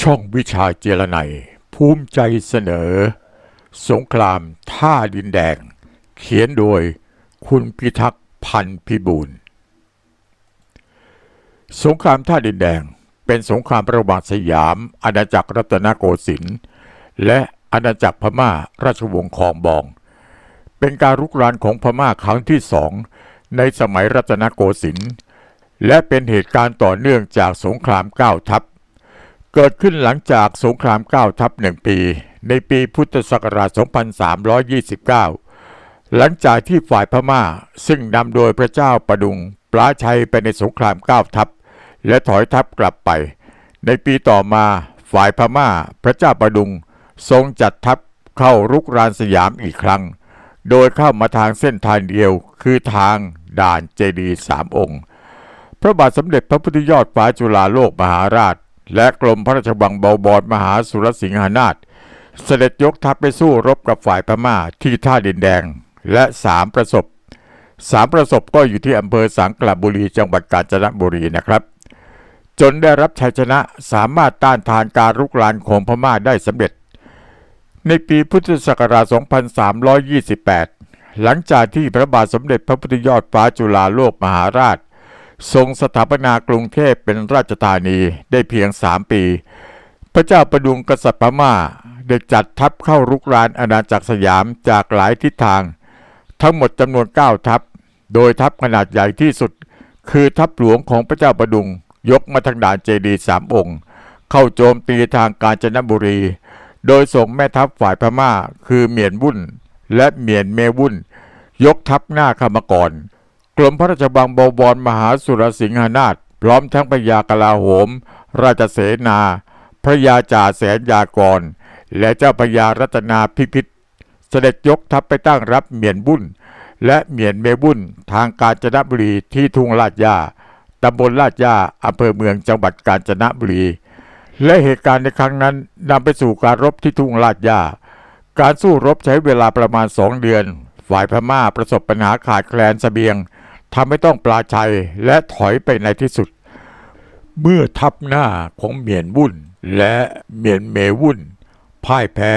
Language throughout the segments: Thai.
ช่องวิชาเจรไนภูมิใจเสนอ สงครามท่าดินแดง เขียนโดยคุณพิทักษ์พันพิบูลสงครามท่าดินแดง เป็นสงครามระหว่างสยาม อาณาจักรรัตนโกสินทร์และอาณาจักรพม่าราชวงศ์คองบอง เป็นการรุกรานของพม่าครั้งที่สองในสมัยรัตนโกสินทร์และเป็นเหตุการณ์ต่อเนื่องจากสงครามเก้าทัพ เกิดขึ้นหลังจากสงครามเก้าทัพหนึ่งปี ในปีพุทธศักราช 2329 หลังจากที่ฝ่ายพม่าซึ่งนำโดยพระเจ้าประดุงปลาชัยไปในสงครามเก้าทัพและถอยทัพกลับไป ในปีต่อมาฝ่ายพม่าพระเจ้าประดุงทรงจัดทัพเข้ารุกรานสยามอีกครั้ง โดยเข้ามาทางเส้นทางเดียวคือทางด่านเจดีสามองค์ พระบาทสมเด็จพระพุทธยอดฟ้าจุฬาโลกมหาราช และกรมพระราชวังเบาบอดมหาสุรสิงหนาถเสด็จยกทัพไปสู้รบกับฝ่ายพม่าที่ท่าดินแดงและสามประสบสามประสบก็อยู่ที่อำเภอสังกลบุรีจังหวัดกาญจนบุรีนะครับ จนได้รับชัยชนะสามารถต้านทานการรุกรานของพม่าได้สำเร็จ ในปีพุทธศักราช 2328 หลังจากที่พระบาทสมเด็จพระพุทธยอดฟ้าจุฬาโลกมหาราช ทรงสถาปนากรุงเทพเป็นราชธานีได้เพียงสามปี พระเจ้าประดุงกษัตริย์พม่าได้จัดทัพเข้ารุกรานอาณาจักรสยามจากหลายทิศทาง ทั้งหมดจำนวน 9 ทัพ โดยทัพขนาดใหญ่ที่สุด คือทัพหลวงของพระเจ้าประดุงยกมาทางด่านเจดีสามองค์ เข้าโจมตีทางกาญจนบุรี โดยส่งแม่ทัพฝ่ายพม่า คือเมียนวุ่น และเมียนเมวุ่น ยกทัพหน้าเข้ามาก่อน กรมพระราชบังบวรมหาสุรสิงหนาถพร้อมทั้งพระยากลาโหม ราชเสนา พระยาจ่าแสนยากร และเจ้าพระยารัตนาพิพิธเสด็จยกทัพไปตั้งรับเมียนบุญและเมียนเมบุญทางกาญจนบุรีที่ทุ่งลาดยาตำบลลาดยาอำเภอเมืองจังหวัดกาญจนบุรี และเหตุการณ์ในครั้งนั้นนำไปสู่การรบที่ทุ่งลาดยาการสู้รบใช้เวลาประมาณสองเดือน ฝ่ายพม่าประสบปัญหาขาดแคลนเสบียง ทำให้ต้องปลาชัยและถอยไปในที่สุด เมื่อทัพหน้าของเหมียนวุ่นและเหมียนเมวุ่นพ่ายแพ้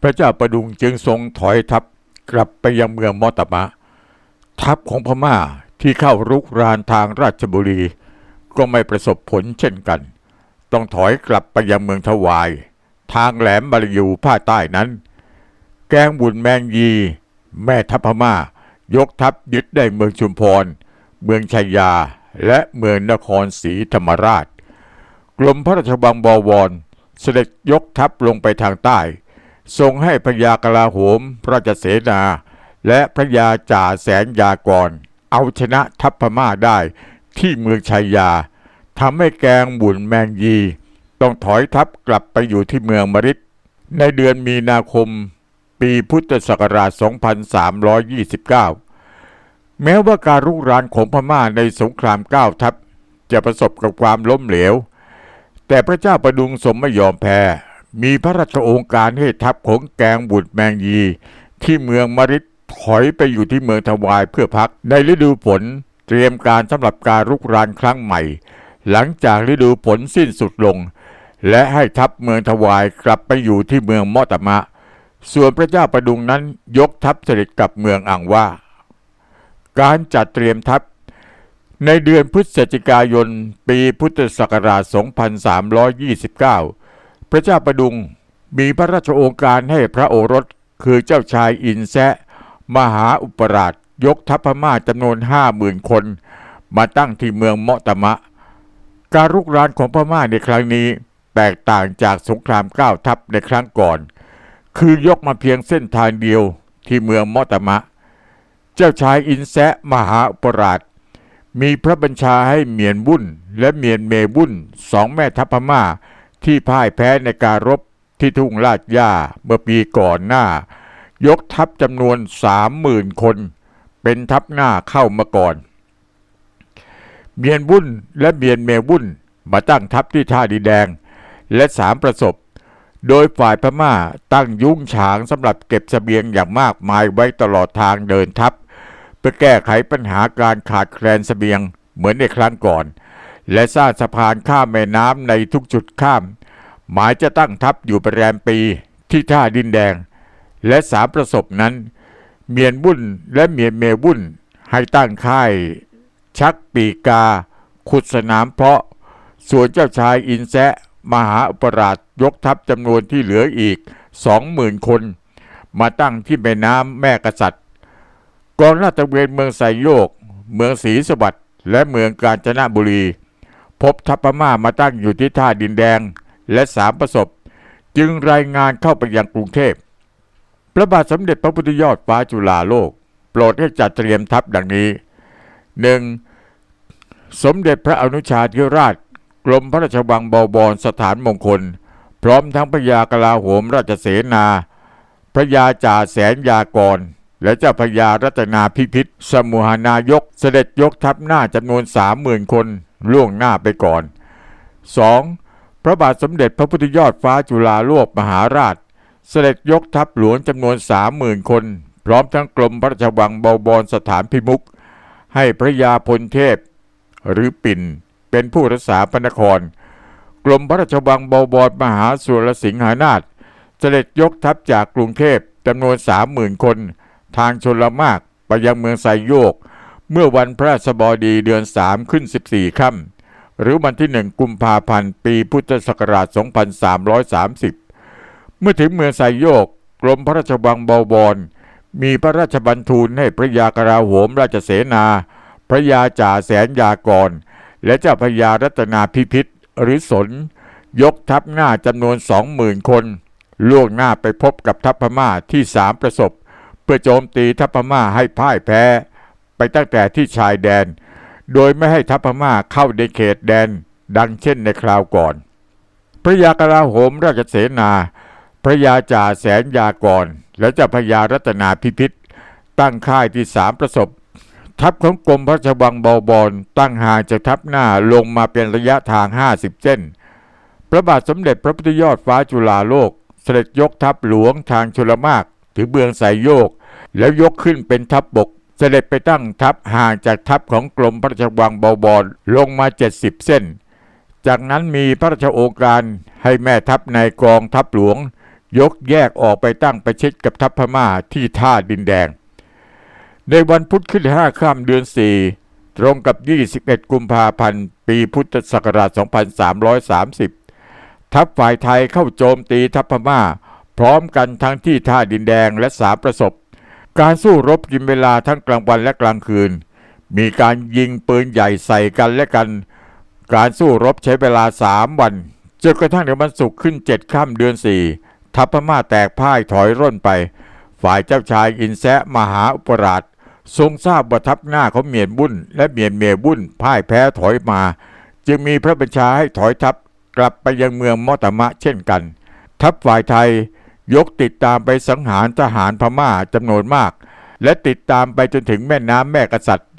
พระเจ้าประดุงจึงทรงถอยทัพกลับไปยังเมืองมอตมะ ทัพของพม่าที่เข้ารุกรานทางราชบุรี ก็ไม่ประสบผลเช่นกัน ต้องถอยกลับไปยังเมืองทวาย ทางแหลมบาลยูภาคใต้นั้น แกงบุญแมงยี แม่ทัพพม่า ยกทัพยึดได้เมืองชุมพร เมืองชัยยา และเมืองนครศรีธรรมราช กรมพระราชวังบวร เสด็จยกทัพลงไปทางใต้ ทรงให้พระยากลาโหมราชเสนา และพระยาจ่าแสนยากร เอาชนะทัพพม่าได้ที่เมืองชัยยาทำให้แกงบุญแมงยี ต้องถอยทัพกลับไปอยู่ที่เมืองมริดในเดือนมีนาคม ปีพุทธศักราช 2329 แม้ว่าการรุกรานของพม่าในสงครามเก้าทัพ จะประสบกับความล้มเหลว แต่พระเจ้าประดุงสมไม่ยอมแพ้ มีพระราชโองการให้ทัพของแกงบุตรแมงยี ที่เมืองมริดถอยไปอยู่ที่เมืองทวายเพื่อพักในฤดูฝนเตรียมการสำหรับการรุกรานครั้งใหม่ หลังจากฤดูฝนสิ้นสุดลง และให้ทัพเมืองทวายกลับไปอยู่ที่เมืองมอตมะ ส่วนพระเจ้าประดุงนั้นยกทัพเสด็จกลับเมืองอ่างว่า การจัดเตรียมทัพ ในเดือนพฤศจิกายนปีพุทธศักราช 2329 พระเจ้าประดุงมีพระราชโองการให้พระโอรสคือเจ้าชายอินแซะ มหาอุปราชยกทัพพม่าจำนวนห้าหมื่นคน มาตั้งที่เมืองเมาะตะมะ การรุกรานของพม่าในครั้งนี้แตกต่างจากสงครามเก้าทัพในครั้งก่อน คือยกมาเพียงเส้นทางเดียวที่เมืองมาะตมะ เจ้าชายอินแซะมหาอุปราช มีพระบัญชาให้เมียนบุญและเมียนเมบุญสองแม่ทัพพม่าที่พ่ายแพ้ในการรบที่ทุ่งลาดย่าเมื่อปีก่อนหน้า ยกทัพจำนวนสามหมื่นคน เป็นทัพหน้าเข้ามาก่อน เมียนบุญและเมียนเมบุญมาตั้งทัพที่ท่าดีแดง และสามประสบ โดยฝ่ายพม่าตั้งยุ้งฉางสำหรับเก็บเสบียงอย่างมากมายไว้ตลอดทางเดินทัพ เพื่อแก้ไขปัญหาการขาดแคลนเสบียงเหมือนในครั้งก่อน และสร้างสะพานข้ามแม่น้ำในทุกจุดข้าม หมายจะตั้งทัพอยู่ประแรมปีที่ท่าดินแดง และสามประสบนั้น เมียนบุญและเมียนเมบุญให้ตั้งค่าย ชักปีกา ขุดสนามเพาะ ส่วนเจ้าชายอินแซะมหาอุปราช ยกทัพจำนวนที่เหลืออีกสองหมื่นคน มาตั้งที่แม่น้ำแม่กษัตริย์กองราชเวนเมืองไซโยก เมืองศรีสวัสดิ์และเมืองกาญจนบุรี พบทัพพม่ามาตั้งอยู่ที่ท่าดินแดงและสามประสบ จึงรายงานเข้าไปยังกรุงเทพพระบาทสมเด็จพระพุทธยอดฟ้าจุฬาโลก โปรดให้จัดเตรียมทัพดังนี้หนึ่งสมเด็จพระอนุชาธิราช กรมพระราชวังบวรสถานมงคล ร้อมทั้งพระยากลาโหมราชเสนา พระยาจ่าแสนยากร และเจ้าพระยารัตนาพิพิธสมุหานายกเสด็จยกทัพหน้าจำนวนสามหมื่นคนล่วงหน้าไปก่อน 2. พระบาทสมเด็จพระพุทธยอดฟ้าจุฬาโลกมหาราช เสด็จยกทัพหลวงจำนวนสามหมื่นคน พร้อมทั้งกรมพระราชวังเบาบอนสถานพิมุขให้พระยาพลเทพ หรือปิ่นเป็นผู้รักษาพระนคร กรมพระราชวังบาบอนมหาสุรสิงหานาถเสด็จยกทัพจากกรุงเทพจำนวนสามหมื่นคน ทางชนละมากไปยังเมืองไซโยก เมื่อวันพระราชบดีเดือนสามขึ้น14ค่ำหรือวันที่หนึ่งกุมภาพันธ์ปีพุทธศักราช 2330 เมื่อถึงเมืองไซโยก กรมพระราชวังบาบอนมีพระราชบัญทูลให้พระยากราโหมราชเสนา พระยาจ่าแสนยากร และเจ้าพระยารัตนาพิพิธ หรือสน ยกทัพหน้าจำนวนสองหมื่นคน ล่วงหน้าไปพบกับทัพพม่าที่สามประสบ เพื่อโจมตีทัพพม่าให้พ่ายแพ้ ไปตั้งแต่ที่ชายแดน โดยไม่ให้ทัพพม่าเข้าในเขตแดน ดังเช่นในคราวก่อน พระยากราโหมราชเสนา พระยาจ่าแสนยากร และเจ้าพระยารัตนาพิพิธตั้งค่ายที่สามประสบ ทัพของกรมพระราชวังเบาบอนตั้งห่างจากทัพหน้าลงมาเป็นระยะทาง 50 เส้น พระบาทสมเด็จพระพุทธยอดฟ้าจุฬาโลก เสด็จยกทัพหลวงทางชลมากถึงเบืองไสยโยก แล้วยกขึ้นเป็นทัพบบก เสด็จไปตั้งทัพห่างจากทัพของกรมพระราชวังเบาบอนลงมา 70 เส้น จากนั้นมีพระราชโอการให้แม่ทัพในกองทัพหลวง ยกแยกออกไปตั้งประชิดกับทัพพม่าที่ท่าดินแดง ในวันพุธขึ้นห้าค่ำเดือน4ตรงกับ 21 กุมภาพันธ์ ปีพุทธศักราช 2330 ทัพฝ่ายไทยเข้าโจมตีทัพพม่า พร้อมกันทั้งที่ท่าดินแดงและสาประสบ การสู้รบกินเวลาทั้งกลางวันและกลางคืน มีการยิงปืนใหญ่ใส่กันและกัน การสู้รบใช้เวลาสามวันจนกระทั่งในวันศุกร์ขึ้นเจ็ดค่ำเดือนสี่ทัพพม่าแตกพ่ายถอยร่นไป ฝ่ายเจ้าชายอินแซะมหาอุปราช ทรงทราบว่าทัพหน้าของเมียนบุญและเมียนเมียบุญพ่ายแพ้ถอยมา จึงมีพระบัญชาให้ถอยทัพกลับไปยังเมืองมอตมะเช่นกัน ทัพฝ่ายไทยยกติดตามไปสังหารทหารพม่าจำนวนมาก และติดตามไปจนถึงแม่น้ำแม่กษัตริย์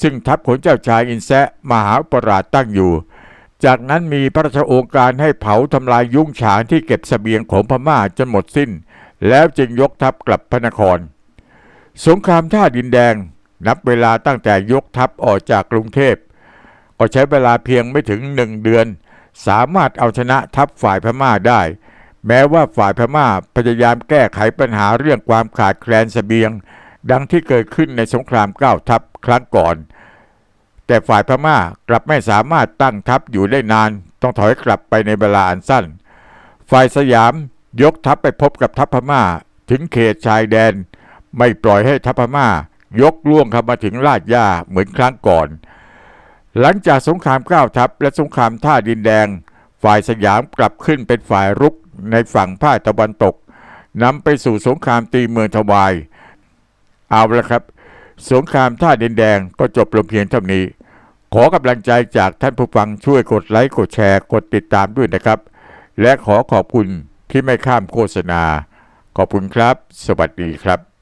ซึ่งทัพของเจ้าชายอินแซะมหาอุปราชตั้งอยู่ จากนั้นมีพระราชโอการให้เผาทำลายยุ้งฉางที่เก็บเสบียงของพม่าจนหมดสิ้น แล้วจึงยกทัพกลับพระนคร สงครามท่าดินแดง นับเวลาตั้งแต่ยกทัพออกจากกรุงเทพ ก็ใช้เวลาเพียงไม่ถึงหนึ่งเดือน สามารถเอาชนะทัพฝ่ายพม่าได้ แม้ว่าฝ่ายพม่าพยายามแก้ไขปัญหาเรื่องความขาดแคลนเสบียง ดังที่เกิดขึ้นในสงครามเก้าทัพครั้งก่อน แต่ฝ่ายพม่ากลับไม่สามารถตั้งทัพอยู่ได้นาน ต้องถอยกลับไปในเวลาอันสั้น ฝ่ายสยามยกทัพไปพบกับทัพพม่าถึงเขตชายแดน ไม่ปล่อยให้ทัพพม่ายกล่วงเข้ามาถึงลาดย่าเหมือนครั้งก่อน หลังจากสงครามก้าวทัพและสงครามท่าดินแดง ฝ่ายสยามกลับขึ้นเป็นฝ่ายรุกในฝั่งภาคตะวันตกนำไปสู่สงครามตีเมืองทวาย เอาละครับ สงครามท่าดินแดงก็จบลงเพียงเท่านี้ ขอกำลังใจจากท่านผู้ฟังช่วยกดไลค์กดแชร์กดติดตามด้วยนะครับ และขอขอบคุณที่ไม่ข้ามโฆษณา ขอบคุณครับ สวัสดีครับ